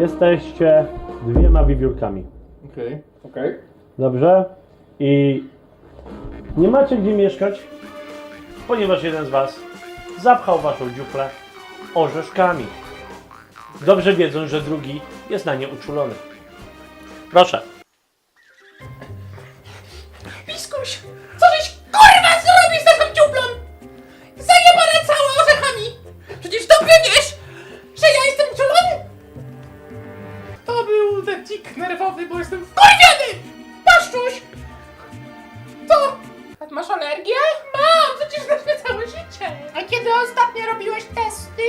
Jesteście dwiema wiewiórkami. Okej, okej. Dobrze? I nie macie gdzie mieszkać, ponieważ jeden z was zapchał waszą dziuplę orzeszkami. Dobrze wiedząc, że drugi jest na nie uczulony. Proszę. Piskuś, ten tik nerwowy, bo jestem wkurwiony! Paszczuś! Co? Masz alergię? Mam, przecież mnie całe życie! A kiedy ostatnio robiłeś testy?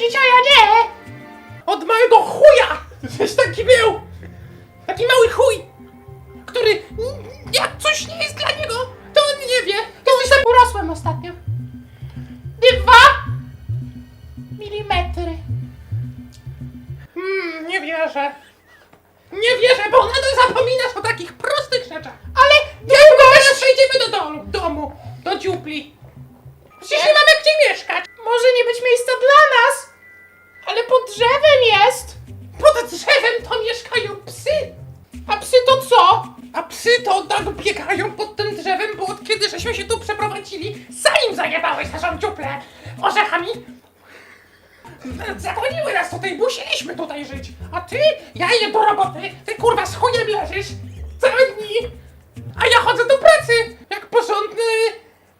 Wiedzieć, a ja nie. Od małego chuja! Żeś taki był! Taki mały chuj! Który... n- jak coś nie jest dla niego, to on nie wie. Kiedyś tam urosłem ostatnio. Dwa milimetry. Hmm, nie wierzę. Nie wierzę, bo nadal zapominasz o takich prostych rzeczach. Ale niedługo teraz przejdziemy do domu, domu, do dziupli. Przecież nie mamy gdzie mieszkać. Może nie być miejsca dla nas, psy to tak biegają pod tym drzewem, bo od kiedy żeśmy się tu przeprowadzili, zanim zajebałeś naszą dziuplę orzechami, Zagoniły nas tutaj, musieliśmy tutaj żyć. A ty, ja idę do roboty, ty kurwa z chujem leżysz całe dni. A ja chodzę do pracy, jak porządny...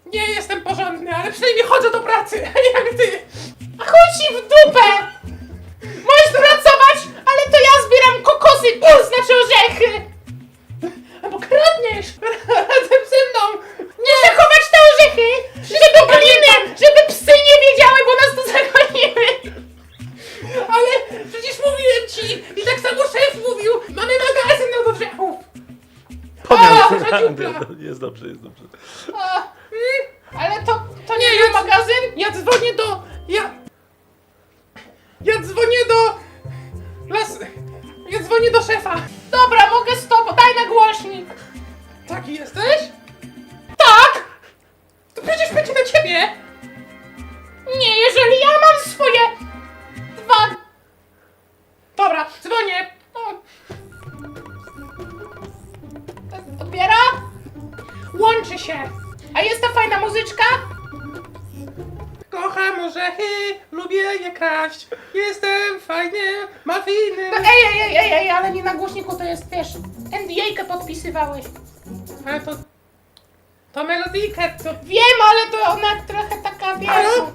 Nie jestem porządny, ale przynajmniej chodzę do pracy, jak ty. A ci w dupę! Do szefa. Dobra, mogę z tobą, daj na głośnik. Taki jesteś? Tak! To przecież będzie na ciebie. Nie, jeżeli ja mam swoje... Dwa... Dobra, dzwonię. O. Odbiera? Łączy się. A jest ta fajna muzyczka? Kocham orzechy, lubię je kraść. Jestem mafijnym. No ej, ej, ej, ej, ej, ale nie na głośniku to jest, wiesz, NDA-kę podpisywałeś. Ale to... To melodyjkę, to... Wiem, ale to ona trochę taka, wiesz... Halo?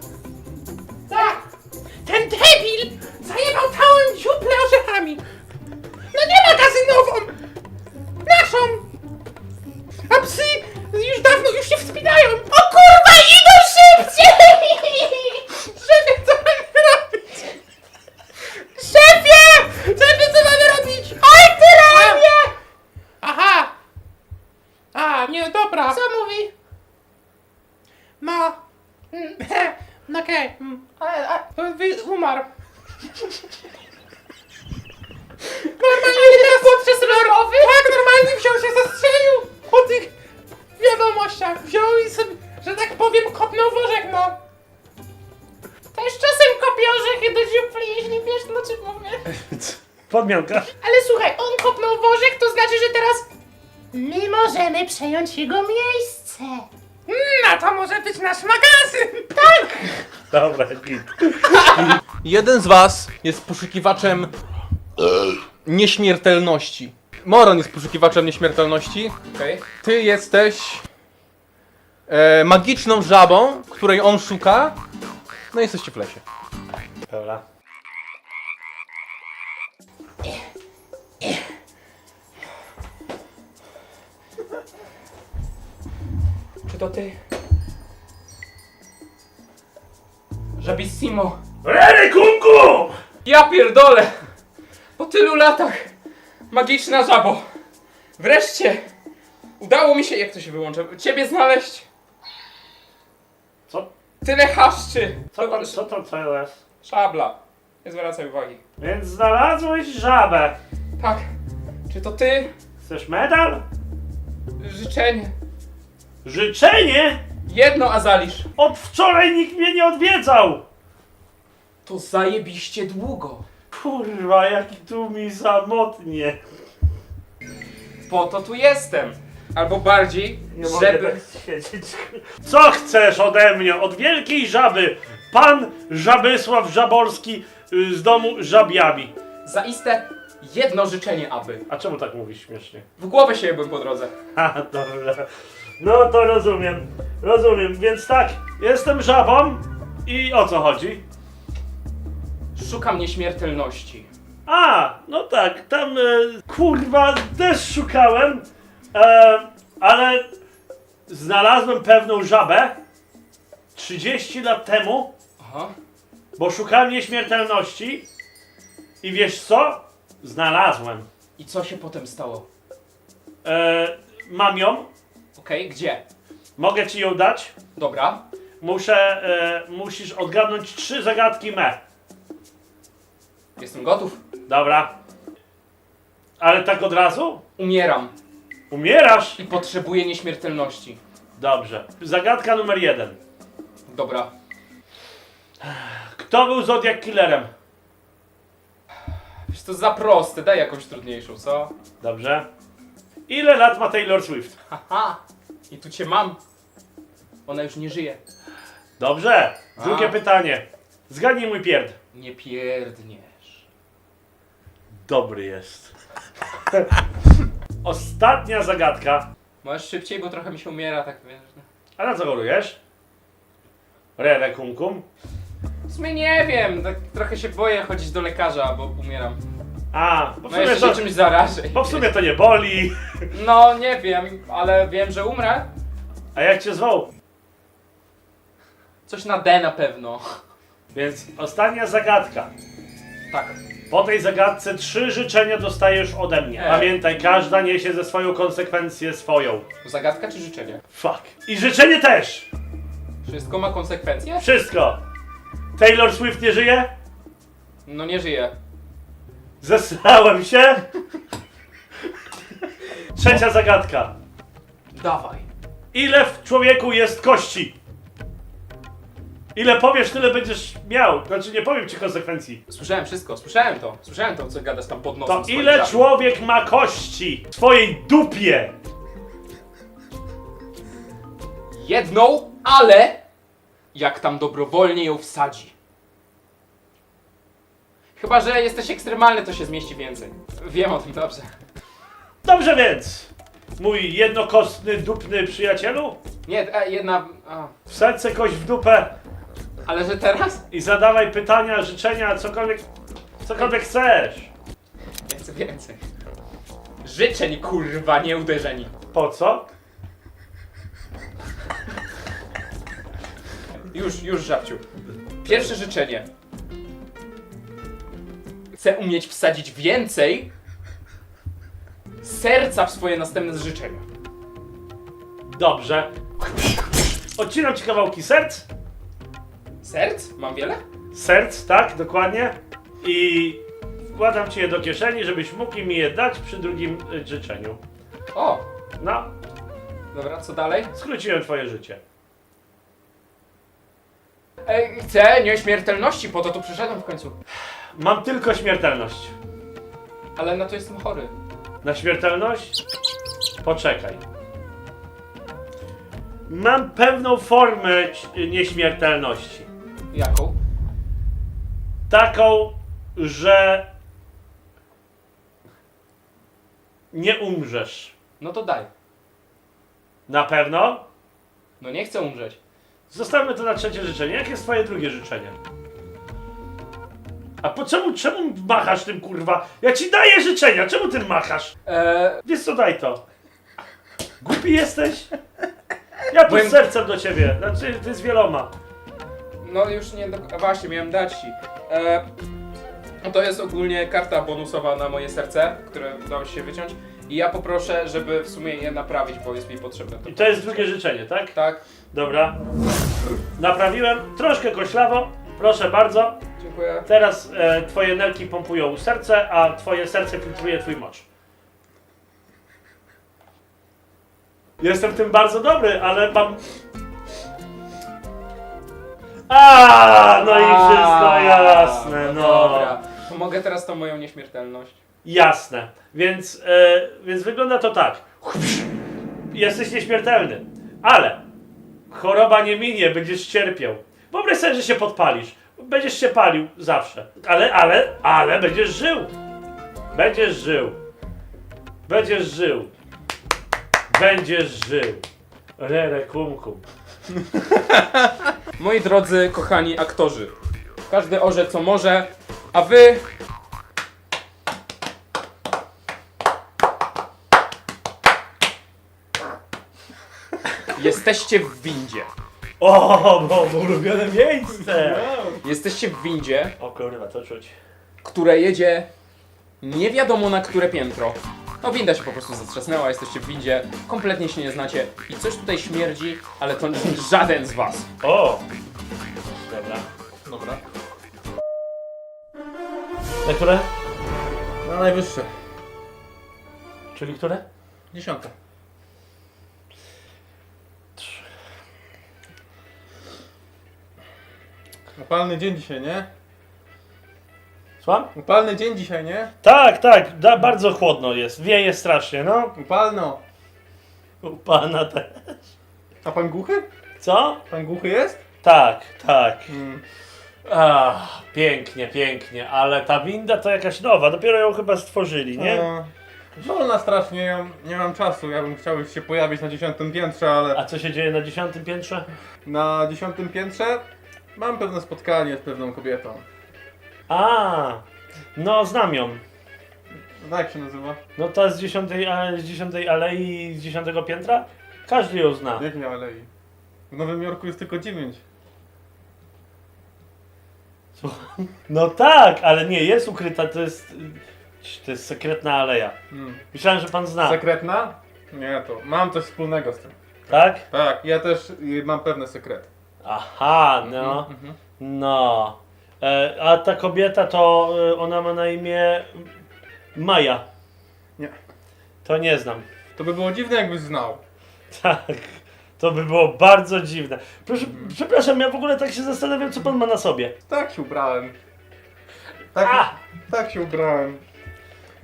Tak! Ten debil zajebał całą dziuplę orzechami! No nie magazynową! Naszą! A psy już dawno już się wspinają! O kurwa, idą szybciej! Co mamy robić? Szefie! Szefie, co mamy robić? Oj, ty ramię! Aha! A, nie, dobra. Co mówi? No. Mm, No okej. mm. Ale, a, wy- umarł. Normalnie teraz podczas rozmowy? Tak, normalnie wziął się zastrzelił po tych wiadomościach. Wziął i sobie, że tak powiem, kopnął w orzech, no. Też czasem kopię orzechy do dziupli, jeśli wiesz, no czym mówię. Podmianka. Ale słuchaj, on kopnął w orzech, to znaczy, że teraz my możemy przejąć jego miejsce. No to może być nasz magazyn. Tak! Dobra, git. Jeden z was jest poszukiwaczem nieśmiertelności. Moron jest poszukiwaczem nieśmiertelności. Okej. Ty jesteś e, magiczną żabą, której on szuka. No i jesteście w lesie. Dobra. Czy to ty? Żabissimo. Kunku! Ja pierdolę! Po tylu latach! Magiczna żabo! Wreszcie! Udało mi się, jak to się wyłącza, ciebie znaleźć! Co, Tyle haszczy! co, to, co to co jest? Szabla. Nie zwracaj uwagi. Więc znalazłeś żabę. Tak. Czy to ty? Chcesz medal? Życzenie. Życzenie? Jedno, Azalisz. Od wczoraj nikt mnie nie odwiedzał! To zajebiście długo. Kurwa, jaki tu mi samotnie. Po to tu jestem. Albo bardziej, Nie mogę żeby... tak siedzieć. Co chcesz ode mnie? Od wielkiej żaby. Pan Żabysław Żaborski y, z domu Żabiami. Zaiste jedno życzenie, aby. A czemu tak mówisz śmiesznie? W głowę się jebłem po drodze. Ha, dobrze. No to rozumiem. Rozumiem. Więc tak, jestem żabą i o co chodzi? Szukam nieśmiertelności. A, no tak, tam e, kurwa też szukałem, e, ale znalazłem pewną żabę 30 lat temu, Aha. bo szukałem nieśmiertelności i wiesz co? Znalazłem. I co się potem stało? E, mam ją, Okej, gdzie? mogę ci ją dać. Dobra. Muszę, e, musisz odgadnąć trzy zagadki me. Jestem gotów. Dobra. Ale tak od razu? Umieram. Umierasz? I potrzebuję nieśmiertelności. Dobrze. Zagadka numer jeden. Dobra. Kto był Zodiac Killerem? Wiesz, to za proste, daj jakąś trudniejszą, co? Dobrze. Ile lat ma Taylor Swift? Haha! I tu cię mam. Ona już nie żyje. Dobrze. Drugie A. pytanie. Zgadnij mój pierd. Nie pierdniesz. Dobry jest. Ostatnia zagadka. Możesz szybciej, bo trochę mi się umiera, tak wiesz. A na co chorujesz? Rere kum kum. W sumie nie wiem, tak trochę się boję chodzić do lekarza, bo umieram. A, bo w No sumie jeszcze to, czymś zarażę. bo w sumie to nie boli. No nie wiem, ale wiem, że umrę. A jak cię zwoł? Coś na D na pewno. Więc ostatnia zagadka. Tak. Po tej zagadce trzy życzenia dostajesz ode mnie. E. Pamiętaj, każda niesie ze swoją konsekwencję swoją. Zagadka czy życzenie? Fuck. I życzenie też! Wszystko ma konsekwencje? Wszystko! Taylor Swift nie żyje? No nie żyję. Zesrałem się? Trzecia zagadka. Dawaj. Ile w człowieku jest kości? Ile powiesz, tyle będziesz miał. Znaczy nie powiem ci konsekwencji. Słyszałem wszystko, słyszałem to. Słyszałem to, co gadasz tam pod nosem. To swoim ile człowiek ma kości? W twojej dupie! Jedną, ale jak tam dobrowolnie ją wsadzi. Chyba, że jesteś ekstremalny, to się zmieści więcej. Wiem o tym dobrze. Dobrze więc, mój jednokostny, dupny przyjacielu, Nie, e, jedna... A, w serce kość w dupę ale że teraz? i zadawaj pytania, życzenia, cokolwiek, cokolwiek chcesz. Ja chcę więcej. Życzeń, kurwa, nie uderzeni. Po co? Już, już, żabciu. Pierwsze życzenie. Chcę umieć wsadzić więcej serca w swoje następne życzenia. Dobrze. Odcinam ci kawałki serc. Serc? Mam wiele? Serc, tak, dokładnie. I wkładam ci je do kieszeni, żebyś mógł mi je dać przy drugim y, życzeniu. O, No, dobra, co dalej? skróciłem twoje życie. E, chcę nieśmiertelności, po to tu przyszedłem w końcu. Mam tylko śmiertelność. Ale na to jestem chory. Na śmiertelność? Poczekaj. Mam pewną formę ć- nieśmiertelności. Jaką? Taką, że nie umrzesz. No to daj. Na pewno? No nie chcę umrzeć. Zostawmy to na trzecie życzenie. Jakie jest twoje drugie życzenie? A po czemu, czemu machasz tym kurwa? Ja ci daję życzenia, czemu tym machasz? E, Wiesz co, daj to. Głupi jesteś? Ja tu Byłem- z sercem do ciebie, znaczy ty z wieloma. no już nie... Do... a Właśnie, miałem dać ci. E, no to jest ogólnie karta bonusowa na moje serce, które udało się wyciąć. i ja poproszę, żeby w sumie je naprawić, bo jest mi potrzebne. I to jest drugie życzenie, tak? Tak, Dobra. Naprawiłem, troszkę koślawo, proszę bardzo. Dziękuję. Teraz e, twoje nerki pompują serce, a twoje serce filtruje twój mocz. Jestem w tym bardzo dobry, ale mam... A, no i wszystko jasne, no. Dobra, to mogę teraz tą moją nieśmiertelność. Jasne. Więc, e, więc wygląda to tak. Jesteś nieśmiertelny, ale choroba nie minie, będziesz cierpiał. Wyobraź sobie, że się podpalisz. Będziesz się palił zawsze. Ale, ale, ale będziesz żył. Będziesz żył. Będziesz żył. Będziesz żył. Rere kum kum. Moi drodzy, kochani aktorzy, każdy orze co może, a wy... Jesteście w windzie. O, bo bo ulubione miejsce. Jesteście w windzie, O kurwa, to czuć. które jedzie nie wiadomo na które piętro. No winda się po prostu zatrzasnęła, jesteście w windzie, kompletnie się nie znacie i coś tutaj śmierdzi, ale to żaden z was. O! Dobra. Dobra. Na które? Na najwyższe. Czyli które? Dziesiąte. Upalny dzień dzisiaj, nie? Słucham? Upalny dzień dzisiaj, nie? Tak, tak, da, bardzo chłodno jest, wieje strasznie, no. Upalno. U pana te. A pan głuchy? Co? Pan głuchy jest? Tak, tak. Mm. Ach, pięknie, pięknie, ale ta winda to jakaś nowa, dopiero ją chyba stworzyli, nie? No, wolna strasznie, ja nie mam czasu. Ja bym chciał się pojawić na dziesiątym piętrze, ale A co się dzieje na dziesiątym piętrze? na dziesiątym piętrze mam pewne spotkanie z pewną kobietą. A, no znam ją. No, Jak się nazywa? No ta z dziesiątej, a, z dziesiątej alei z dziesiątego piętra? Każdy ją zna. W jakiej alei? W Nowym Jorku jest tylko dziewięć. No tak, ale nie, jest ukryta, to jest, to jest sekretna aleja. Mm. Myślałem, że pan zna, Sekretna? Nie, to mam coś wspólnego z tym. tak? Tak, ja też y, mam pewne sekrety. Aha, no. Mhm. No. E, a ta kobieta to e, ona ma na imię Maja. Nie. To nie znam. To by było dziwne, jakbyś znał. Tak. To by było bardzo dziwne. Proszę, Przepraszam, ja w ogóle tak się zastanawiam, co pan ma na sobie. Tak się ubrałem. Tak, A! tak się ubrałem.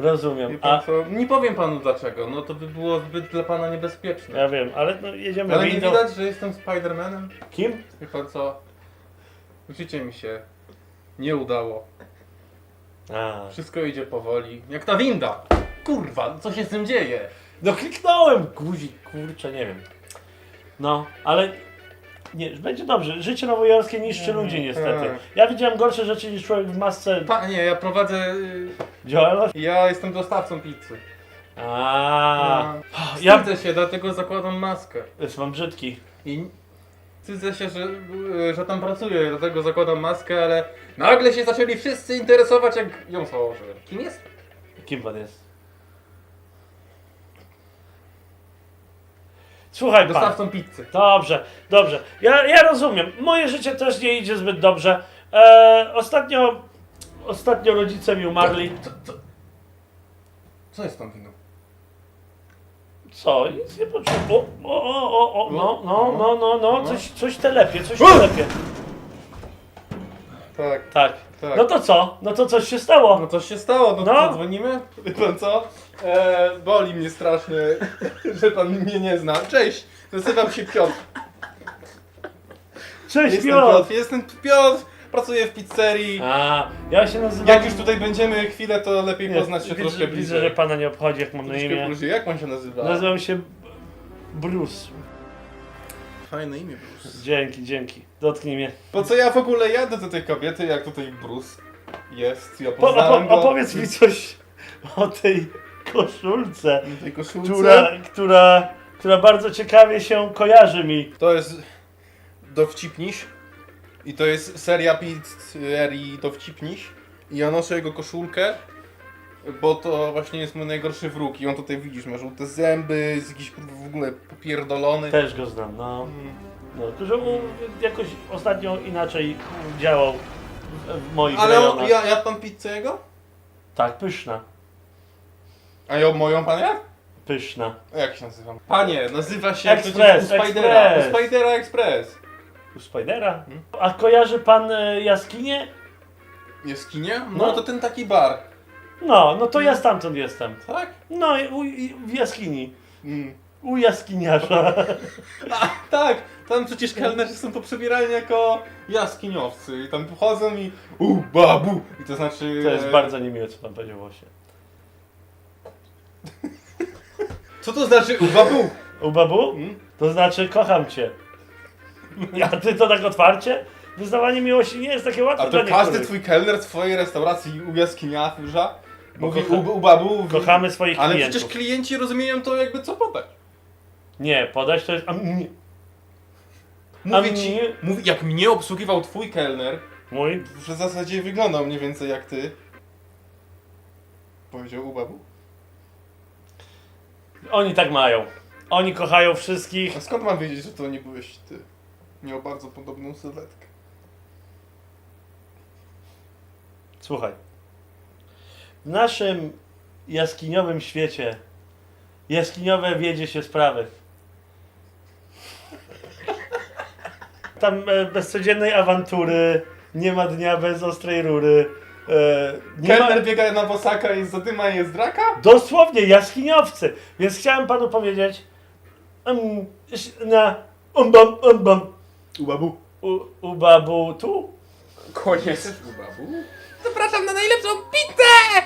Rozumiem. Wie pan A, co? Nie powiem panu dlaczego, no to by było zbyt dla pana niebezpieczne. ja wiem, ale no, jedziemy Ale nie windą. widać, że jestem Spidermanem? Kim? Wie pan co? Życie mi się nie udało. A. Wszystko idzie powoli. Jak ta winda! Kurwa, co się z tym dzieje? No kliknąłem! Guzik, kurczę, nie wiem. No, ale nie, będzie dobrze. Życie nowojorskie niszczy ludzi niestety. tak. Ja widziałem gorsze rzeczy niż człowiek w masce Panie, ja prowadzę... y, działalność. Ja jestem dostawcą pizzy. A, No. ja Wstydzę się, dlatego zakładam maskę. jest mam brzydki. I wstydzę się, że, y, że tam pracuję, dlatego zakładam maskę, ale nagle się zaczęli wszyscy interesować, jak ją założę. Kim jest? Kim pan jest? Słuchaj pan. Dostawcą pizzy. Dobrze, dobrze. Ja, ja rozumiem. Moje życie też nie idzie zbyt dobrze. E, ostatnio, ostatnio rodzice mi umarli. Co, co, co jest tą windą? Co? Nic nie poczułem. O, o, o, o, o, no, no, no, no, no, No. coś, coś telepie, coś telepie. Tak, Tak. tak. No to co? No to coś się stało. No coś się stało, no, No. to dzwonimy? Pan co? E, boli mnie strasznie, że pan mnie nie zna. Cześć, nazywam się Piotr. Cześć, Jestem Piotr. Piotr, jestem Piotr, pracuję w pizzerii. A, ja się nazywam... Jak już tutaj będziemy chwilę, to lepiej Nie, poznać się widzę, troszkę Widzę, bliżej. że pana nie obchodzi, jak mam na Troszkę imię. bliżej. Jak pan się nazywa? Nazywam się Bruce. Fajne imię, Bruce. Dzięki, dzięki. Dotknij mnie. Po co ja w ogóle jadę do tej kobiety, jak tutaj Bruce jest? Ja Po, poznałem opo- go opowiedz mi coś o tej koszulce, na tej koszulce. która, która, która bardzo ciekawie się kojarzy mi. To jest Dowcipniś i to jest seria pizzerii Dowcipniś i ja noszę jego koszulkę Bo to właśnie jest mój najgorszy wróg i on tutaj widzisz, ma żółte zęby, jest jakiś w ogóle popierdolony. Też go znam, no. Mm. no tylko, że u- jakoś ostatnio inaczej działał w- w moich Ale on, rejonach. ja, ja pan pizzę jego? Tak, pyszna. A ja moją pan jak? Pyszna. A Jak się nazywam? Panie, nazywa się Express, przecież u Spidera. Express. U Spidera Express. U Spidera? A kojarzy pan e, jaskinię? Jaskinia? No, No. to ten taki bar. No, no to ja stamtąd jestem. Tak? No, i u, i w jaskini. Mm. U jaskiniarza. A, tak, tam przecież kelnerzy są poprzebierani jako jaskiniowcy i tam pochodzą i u babu i to znaczy... To jest e, bardzo niemiłe, co pan powiedział właśnie. Co to znaczy u babu? U babu? Mm? To znaczy kocham cię. A ty to tak otwarcie? Wyznawanie miłości nie jest takie łatwe A dla to każdy niektórych. twój kelner w swojej restauracji u jaskiniarza Bo mówi kocha- u, u babu... Kochamy swoich Ale klientów. przecież klienci rozumieją to jakby co podać. Nie, podać to jest... a, mm, Mówię A ci, mnie- mówi, jak mnie obsługiwał twój kelner, Mój? w zasadzie wyglądał mniej więcej jak ty. Powiedział u babu. Oni tak mają. Oni kochają wszystkich. A skąd mam wiedzieć, że to nie byłeś ty? Miał bardzo podobną sylwetkę. Słuchaj. W naszym jaskiniowym świecie jaskiniowe wiedzie się sprawy. Tam e, bez codziennej awantury, nie ma dnia bez ostrej rury. E, nie ma... Kelner biega na bosaka i zadyma i jest draka? Dosłownie jaskiniowcy. Więc chciałem panu powiedzieć um, na umbam umbam U babu. u, u babu tu. Koniec. U babu? Zapraszam na najlepszą pizzę!